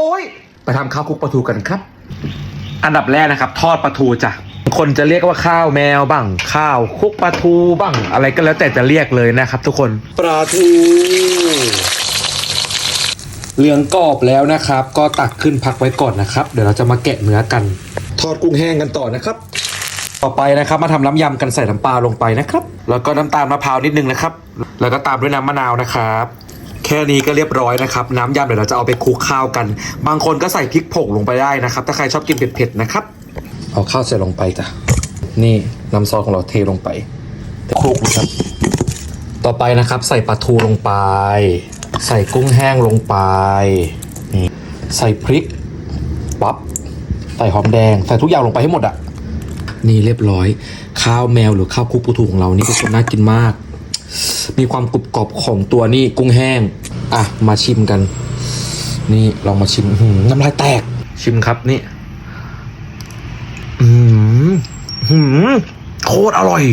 อ้ยไปทำข้าวคลุกปลาทูกันครับ อันดับแรกนะครับ ทอดปลาทูจ้ะคนจะเรียกว่าข้าวแมวบ้าง ข้าวคลุกปลาทูบ้าง อะไรก็แล้วแต่จะเรียกเลยนะครับ ทุกคนปลาทูเหลืองกรอบแล้วนะครับ ก็ตักขึ้นพักไว้ก่อนนะครับ เดี๋ยวเราจะมาแกะเนื้อกัน ทอดกุ้งแห้งกันต่อนะครับ ต่อไปนะครับมาทำน้ำยำกันใส่น้ำปลาลงไปนะครับ แล้วก็น้ำตาลมะพร้าวนิดนึงนะครับ แล้วก็ตามด้วยน้ำมะนาวนะครับแค่นี้ก็เรียบร้อยนะครับ น้ำยำเดี๋ยวเราจะเอาไปคลุกข้าวกัน บางคนก็ใส่พริกผงลงไปได้นะครับ ถ้าใครชอบกินเผ็ดๆนะครับ เอาข้าวใส่ลงไปจ้ะ นี่น้ำซอสของเราเทลงไปคลุกนะครับ ต่อไปนะครับใส่ปลาทูลงไป ใส่กุ้งแห้งลงไป นี่ใส่พริก ปั๊บ ใส่หอมแดง ใส่ทุกอย่างลงไปให้หมดอะนี่เรียบร้อย ข้าวแมวหรือข้าวคลุกปูทูของเรานี่ทุกคนน่ากินมาก มีความกรุบกรอบของตัวนี่กุ้งแห้ง อะ มาชิมกัน นี่ลองมาชิมหืน้ำลายแตก ชิมครับนี่ อืมหืมโคตรอร่อย